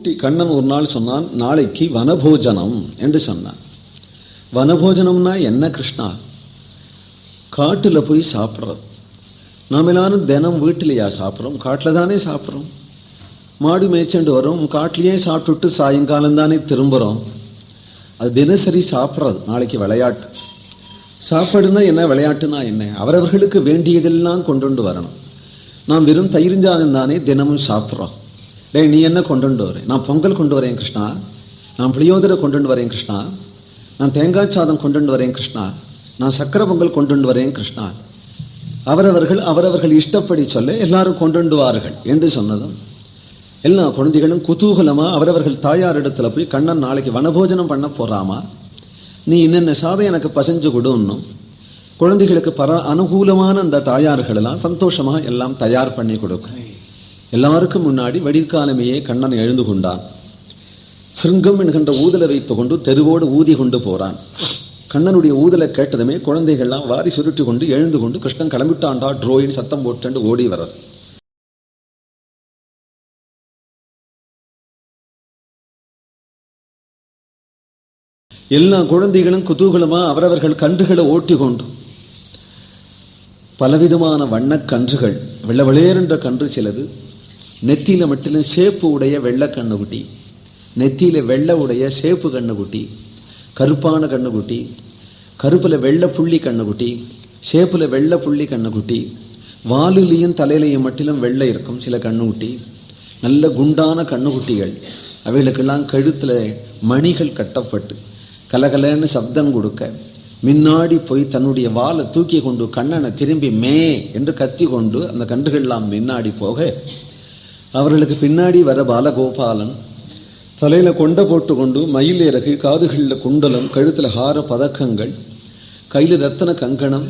கூட்டி கண்ணன் ஒரு நாள் சொன்னான் நாளைக்கு வனபோஜனம் என்று சொன்னான். வனபோஜனம்னா என்ன கிருஷ்ணா? காட்டுல போய் சாப்பிட்றது. நாம் எல்லாரும் தினம் வீட்டிலையா சாப்பிட்றோம்? காட்டில் தானே சாப்பிட்றோம். மாடு மேய்ச்சண்டு வரோம் காட்டிலேயே சாப்பிட்டுட்டு சாயங்காலம் தானே திரும்புகிறோம் அது தினசரி சாப்பிட்றது நாளைக்கு விளையாட்டு. சாப்பாடுனா என்ன விளையாட்டுனா என்ன? அவரவர்களுக்கு வேண்டியதெல்லாம் கொண்டு வரணும். நாம் வெறும் தயிர்ஞ்சாதம் தானே தினமும் சாப்பிட்றோம். டேய் நீ என்ன கொண்டு வரேன் நான் பொங்கல் கொண்டு வரேன் கிருஷ்ணா. நான் புளியோதரை கொண்டு வரேன் கிருஷ்ணா. நான் தேங்காய் சாதம் கொண்டு வரேன் கிருஷ்ணா. நான் சக்கரை பொங்கல் கொண்டு வரேன் கிருஷ்ணா. அவரவர்கள் அவரவர்கள் இஷ்டப்படி சொல்ல எல்லாரும் கொண்டுவார்கள் என்று சொன்னதும் எல்லா குழந்தைகளும் குதூகலமாக அவரவர்கள் தாயார் இடத்துல போய் கண்ணன் நாளைக்கு வனபோஜனம் பண்ண போகிறாமா நீ என்னென்ன சாதம் எனக்கு பசஞ்சு கொடுன்னும் குழந்தைகளுக்கு பர அனுகூலமான அந்த தாயார்களெல்லாம் சந்தோஷமாக எல்லாம் தயார் பண்ணி கொடுக்குறேன் எல்லாருக்கும் முன்னாடி வடிகாலமையே கண்ணன் எழுந்து கொண்டான். சிருங்கம் என்கின்ற ஊதலை வைத்து கொண்டு தெருவோடு ஊதி கொண்டு போறான். கண்ணனுடைய ஊதலை கேட்டதுமே குழந்தைகள்லாம் வாரி சுருட்டி கொண்டு எழுந்து கொண்டு கிருஷ்ணன் கிளம்பிட்டான்டா ட்ரோயின் சத்தம் போட்டு ஓடி வர்றது. எல்லா குழந்தைகளும் குதூகலமாக அவரவர்கள் கன்றுகளை ஓட்டி கொண்டு பலவிதமான வண்ணக் கன்றுகள் வெள்ளவெளேரென்ற கன்று சிலது நெத்தியில் மட்டிலும் சேப்பு உடைய வெள்ளை கண்ணுக்குட்டி. நெத்தியில் வெள்ளை உடைய சேப்பு கண்ணுக்குட்டி. கருப்பான கண்ணுக்குட்டி. கருப்பில் வெள்ளை புள்ளி கண்ணுக்குட்டி. சேப்பில் வெள்ளை புள்ளி கண்ணுக்குட்டி. வாலுலையும் தலையிலையும் மட்டிலும் வெள்ளை இருக்கும் சில கண்ணுக்குட்டி. நல்ல குண்டான கண்ணுக்குட்டிகள். அவைகளுக்கெல்லாம் கழுத்தில் மணிகள் கட்டப்பட்டு கலகலன்னு சப்தம் கொடுக்க முன்னாடி போய் தன்னுடைய வாலை தூக்கி கொண்டு கண்ணனை திரும்பி மே என்று கத்தி கொண்டு அந்த கன்றுகள்லாம் முன்னாடி போக அவர்களுக்கு பின்னாடி வர பாலகோபாலன் தலையில் கொண்ட போட்டு கொண்டு மயில் இறகு காதுகளில் குண்டலம் கழுத்தில் ஹார பதக்கங்கள் கையில் ரத்தன கங்கணம்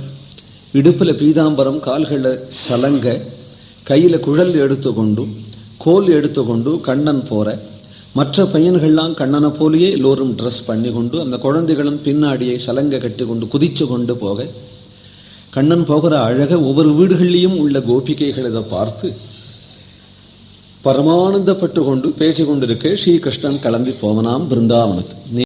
இடுப்பில் பீதாம்பரம் கால்களில் சலங்க கையில் குழல் எடுத்துக்கொண்டு கோல் எடுத்துக்கொண்டு கண்ணன் போகிற மற்ற பையன்கள்லாம் கண்ணனை போலேயே எல்லோரும் ட்ரெஸ் பண்ணி கொண்டு அந்த குழந்தைகளும் பின்னாடியை சலங்க கட்டி கொண்டு குதிச்சு கொண்டு போக கண்ணன் போகிற அழக ஒவ்வொரு வீடுகளிலையும் உள்ள கோபிகைகள் இதை பார்த்து பரமானந்தப்பட்டு கொண்டு பேசிக்கொண்டிருக்க ஸ்ரீகிருஷ்ணன் கிளம்பி போவனாம் பிருந்தாவனத்து.